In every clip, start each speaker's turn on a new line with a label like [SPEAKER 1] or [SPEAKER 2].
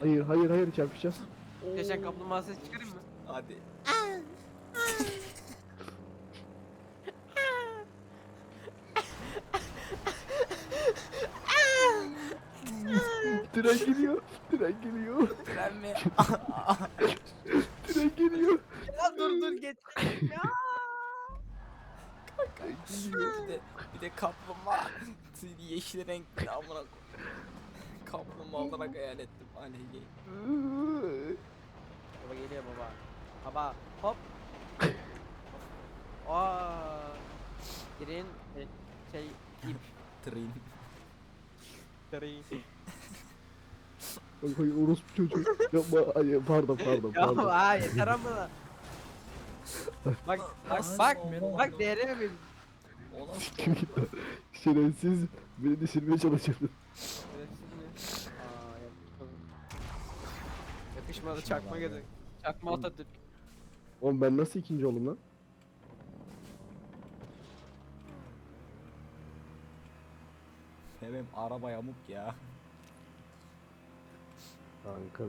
[SPEAKER 1] Hayır hayır hayır çarpışacağız.
[SPEAKER 2] Geçen kaplumbağa ses çıkarayım mı?
[SPEAKER 3] Hadi.
[SPEAKER 1] Tren geliyor. Tren geliyor.
[SPEAKER 3] Tren mi?
[SPEAKER 1] Tren geliyor.
[SPEAKER 2] Ya dur dur geç. ya.
[SPEAKER 3] bir de bir de kaplumbağa. Yeşil renkli amına koy. Kaplumbağa olarak hayal ettim Aleyhi.
[SPEAKER 2] Baba geliyor baba. Baba hop. Aa. Girin e, şey ip.
[SPEAKER 3] Tren.
[SPEAKER 2] Girin.
[SPEAKER 1] Bak hayır orospu çocuğu. Yapma. Hayır, pardon pardon
[SPEAKER 2] Ya
[SPEAKER 1] pardon.
[SPEAKER 2] aa yeter ama. Bak bak bak bak değerimi bil.
[SPEAKER 3] O nasıl
[SPEAKER 1] Kim gitti? Şerefsiz beni düşürmeye çalışıyordu.
[SPEAKER 2] Şerefsiz mi? Aa yakışmadı. Yakışmadı çakma
[SPEAKER 3] abi.
[SPEAKER 2] gedik. Çakma Atatürk.
[SPEAKER 1] Oğlum ben nasıl ikinci oldum lan?
[SPEAKER 3] Benim araba yamuk ya.
[SPEAKER 1] Kanka.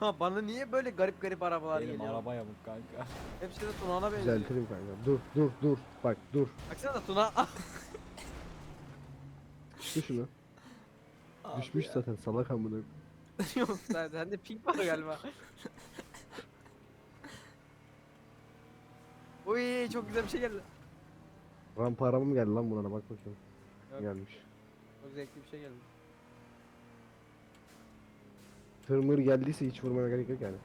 [SPEAKER 2] Ya bana niye böyle garip garip arabalar
[SPEAKER 3] Benim
[SPEAKER 2] geliyor?
[SPEAKER 3] araba yamuk kanka.
[SPEAKER 2] Hepsi de Tuna'na benziyor.
[SPEAKER 1] Düzeltirim kanka. Dur dur dur. Bak dur.
[SPEAKER 2] Baksana Tuna.
[SPEAKER 1] Düştü şunu.
[SPEAKER 3] Abi
[SPEAKER 1] Düşmüş
[SPEAKER 3] ya.
[SPEAKER 1] zaten salak amına.
[SPEAKER 2] Yok sen sende pink var galiba. Uy çok güzel bir şey geldi.
[SPEAKER 1] Rampa araba mı geldi lan bunlara bak bakayım.
[SPEAKER 2] Yok.
[SPEAKER 1] Gelmiş.
[SPEAKER 2] Çok zevkli bir şey geldi.
[SPEAKER 1] Tırmır geldiyse hiç vurmaya gerek yok yani.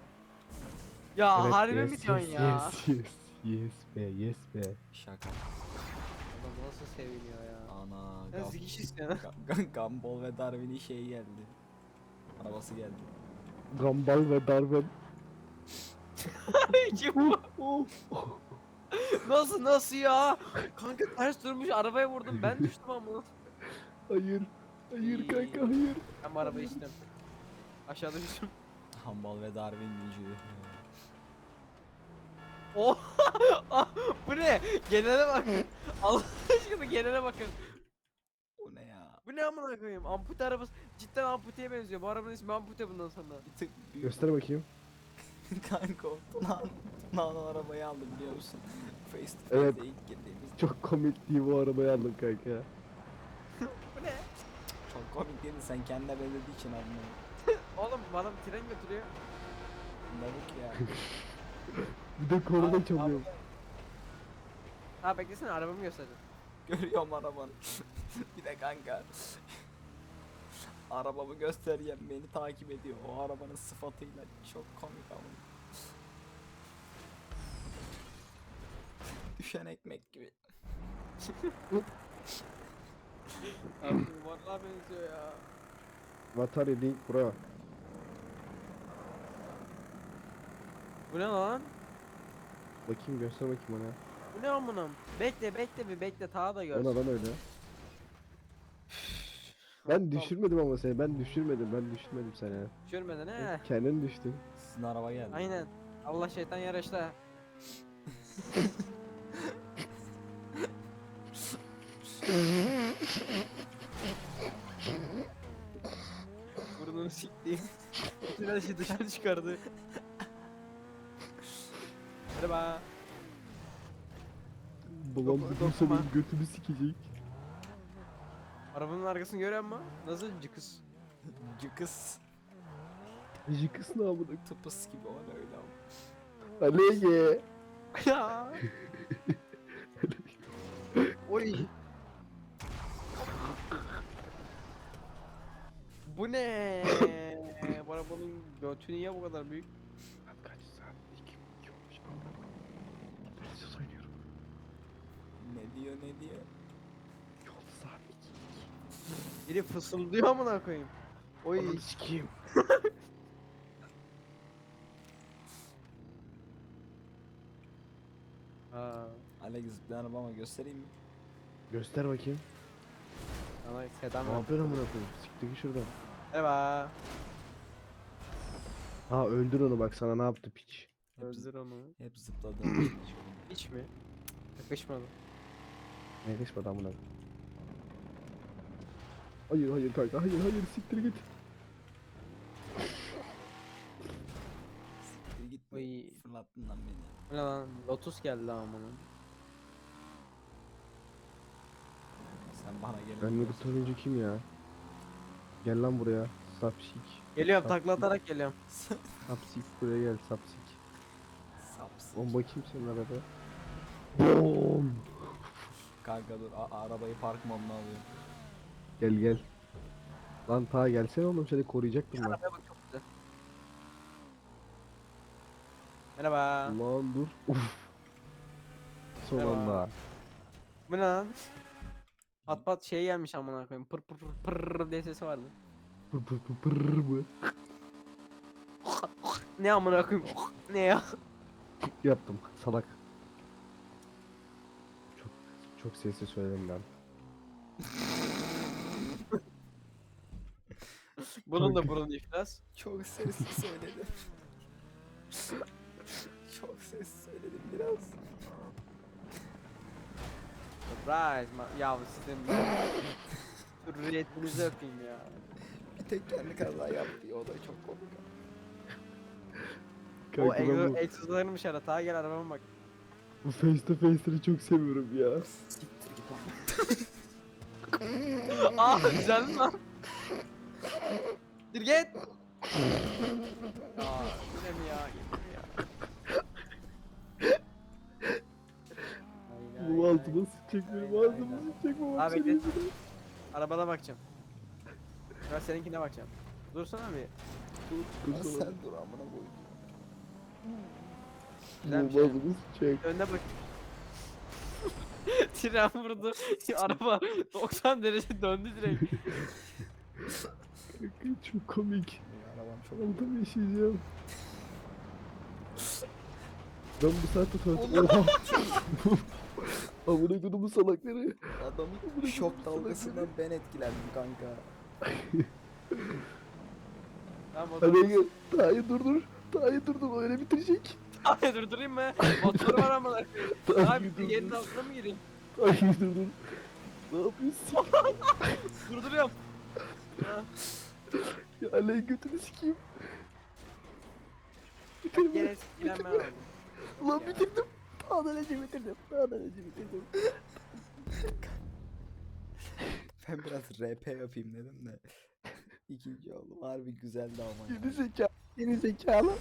[SPEAKER 2] Ya
[SPEAKER 1] Evet,
[SPEAKER 2] harbi
[SPEAKER 1] yes,
[SPEAKER 2] mi diyorsun
[SPEAKER 1] yes,
[SPEAKER 2] ya?
[SPEAKER 1] Yes yes. Yes be yes be.
[SPEAKER 3] Şaka.
[SPEAKER 2] Adam nasıl seviniyor ya?
[SPEAKER 3] Ana.
[SPEAKER 2] Sen
[SPEAKER 3] Gam-
[SPEAKER 2] zikiş istiyorsun.
[SPEAKER 3] Ga- Ga- Gumball ve Darwin'in şeyi geldi. Arabası geldi.
[SPEAKER 1] Gambal ve.
[SPEAKER 2] Kim bu? nasıl nasıl ya? Kanka ters durmuş arabaya vurdum ben düştüm ama.
[SPEAKER 1] Hayır. Hayır kanka hayır.
[SPEAKER 2] Ben bu arabayı istiyorum. Aşağıda düştüm.
[SPEAKER 3] Gumball ve Darwin gücü.
[SPEAKER 2] Oh! Bu ne? Genele bak. Allah aşkına genele bakın.
[SPEAKER 3] O?
[SPEAKER 2] Bu ne amına koyayım? Ampute arabası cidden amputeye benziyor. Bu arabanın ismi ampute bundan sonra.
[SPEAKER 3] Bir tık büyük.
[SPEAKER 1] Göster bakayım.
[SPEAKER 3] Kanka o Tuna'nın Tuna'nın arabayı aldım biliyor musun? Face to face'e
[SPEAKER 1] Evet.
[SPEAKER 3] ilk girdiğimizde.
[SPEAKER 1] Çok komik diye bu arabayı aldım kanka.
[SPEAKER 2] Bu ne?
[SPEAKER 3] Çok komik değil mi? Sen kendine benzediği için aldın.
[SPEAKER 2] Oğlum bana bir tren götürüyor.
[SPEAKER 3] Lavuk ya.
[SPEAKER 1] Bir de korna çalıyor.
[SPEAKER 2] Ha beklesene arabamı göstereceğim.
[SPEAKER 3] Görüyorum arabanı. bir de kanka. Arabamı göstereceğim beni takip ediyor. O arabanın sıfatıyla çok komik ama. Düşen ekmek gibi.
[SPEAKER 2] Abi vallahi benziyor ya.
[SPEAKER 1] Atari Link Pro.
[SPEAKER 2] Bu ne lan?
[SPEAKER 1] Bakayım göster bakayım ona.
[SPEAKER 2] Bu ne amınam? Bekle bekle bir bekle ta da
[SPEAKER 1] Ona
[SPEAKER 2] görsün.
[SPEAKER 1] lan öyle. Ben düşürmedim ama seni. Ben düşürmedim. Ben düşürmedim seni.
[SPEAKER 2] Düşürmeden he.
[SPEAKER 1] Kendin düştün.
[SPEAKER 3] Sizin araba geldi.
[SPEAKER 2] Aynen. Allah şeytan yarışta. Burnunu sikti. Bütün her şeyi dışarı çıkardı. Merhaba.
[SPEAKER 1] Babam
[SPEAKER 2] Dokunma.
[SPEAKER 1] bugün senin götünü sikecek.
[SPEAKER 2] Arabanın arkasını görüyor musun? Nasıl cıkız?
[SPEAKER 3] Cıkız.
[SPEAKER 1] Jikıs ne amına?
[SPEAKER 3] Tıpıs gibi o da öyle ama.
[SPEAKER 1] Alege.
[SPEAKER 2] Ya. Oy. Bu ne? Bu arabanın götü niye bu kadar büyük?
[SPEAKER 3] Diyor ne diyor.
[SPEAKER 1] Yol iki.
[SPEAKER 2] Biri fısıldıyor amına koyayım. Oy.
[SPEAKER 1] Onu sikeyim.
[SPEAKER 2] Ha.
[SPEAKER 3] Alex bir arabama göstereyim mi?
[SPEAKER 1] Göster bakayım.
[SPEAKER 2] Ana sedan
[SPEAKER 1] Ne
[SPEAKER 2] var.
[SPEAKER 1] yapıyorsun amına koyayım? Siktir git şuradan.
[SPEAKER 2] Merhaba.
[SPEAKER 1] Ha öldür onu bak sana ne yaptı piç.
[SPEAKER 3] Hep,
[SPEAKER 2] Öldür onu.
[SPEAKER 3] hep zıpladı.
[SPEAKER 2] Hiç mi? Yakışmadı.
[SPEAKER 1] Ne geçmedi amına. Hayır hayır kanka hayır hayır siktir git.
[SPEAKER 2] Oy.
[SPEAKER 3] Fırlattın lan beni.
[SPEAKER 2] Ne lan? Lotus geldi amına.
[SPEAKER 3] Sen bana gel.
[SPEAKER 1] Ben bir turuncu kim ya? Gel lan buraya. Sapsik.
[SPEAKER 2] Geliyorum
[SPEAKER 1] Bak,
[SPEAKER 2] takla atarak geliyorum.
[SPEAKER 1] Sapsik buraya gel sapsik.
[SPEAKER 3] Sapsın.
[SPEAKER 1] Bomba kim senin arada? Boom.
[SPEAKER 3] Kanka dur a- arabayı park moduna alıyorum.
[SPEAKER 1] Gel gel. Lan ta gelsene oğlum seni koruyacaktım ben.
[SPEAKER 2] Arabaya bak çok güzel. Merhaba.
[SPEAKER 1] Lan dur. Uf. Son
[SPEAKER 2] Merhaba.
[SPEAKER 1] anda.
[SPEAKER 2] Bu ne lan? Pat pat şey gelmiş amına koyayım. Pır pır pır pır diye sesi vardı.
[SPEAKER 1] Pır pır pır pır mı?
[SPEAKER 2] Ne amına koyayım? ne ya?
[SPEAKER 1] Yaptım salak. Çok sesli söyledim ben.
[SPEAKER 2] Bunun da burun iflas.
[SPEAKER 3] Çok sesli söyledim. Çok sesli söyledim biraz.
[SPEAKER 2] Surprise. ma- Ya sizin Hürriyetinizi öpeyim ya.
[SPEAKER 3] Bir tek kendi kaza yaptı ya, o da çok komik.
[SPEAKER 2] O
[SPEAKER 1] Kanka ben bu,
[SPEAKER 2] egzozlarmış ara. Ta gel arabama bak.
[SPEAKER 1] Bu face to face'leri çok seviyorum ya.
[SPEAKER 2] Aa güzel mi lan? Bir git. Aa yine mi ya? Yine mi ya? Ay,
[SPEAKER 1] Bu altıma sıçacak benim ağzıma sıçacak bu
[SPEAKER 2] Abi
[SPEAKER 1] senin
[SPEAKER 2] bekle.
[SPEAKER 1] yüzünden.
[SPEAKER 2] ay. Arabana bakacağım. Ben seninkine bakacağım. Dursana bir.
[SPEAKER 1] Dur
[SPEAKER 3] Lan
[SPEAKER 1] sana.
[SPEAKER 3] sen dur amına koyayım.
[SPEAKER 2] Güzel bir
[SPEAKER 1] Bu
[SPEAKER 2] şey.
[SPEAKER 1] sıçacak.
[SPEAKER 2] Önüne bak. Tren vurdu. Araba 90 derece döndü direkt.
[SPEAKER 1] Kanka çok komik.
[SPEAKER 3] Benim arabam çok
[SPEAKER 1] Aldım yaşayacağım. Ben bu saatte tuvalet... Oha! Amına kodumun salakları.
[SPEAKER 3] Adamın şok dalgasından ben etkilendim kanka.
[SPEAKER 2] Tamam o
[SPEAKER 1] Hadi
[SPEAKER 2] zaman.
[SPEAKER 1] gel. Tahir dur dur. Tahir dur dur öyle bitirecek.
[SPEAKER 2] Abi durdurayım mı? Motor var ama. Abi bir yerin altına mı gireyim?
[SPEAKER 1] Tahir dur dur. Ne yapıyorsun?
[SPEAKER 2] Durduruyorum. Ha,
[SPEAKER 1] Ya Aleyh götünü sikeyim. Bitirme.
[SPEAKER 2] Gene
[SPEAKER 1] bitirdim. Daha da önce bitirdim. Daha da önce bitirdim.
[SPEAKER 3] Ben biraz RP yapayım dedim de. İkinci oldum. Harbi güzeldi ama. ya.
[SPEAKER 1] Geri zekalı. Geri zekalı.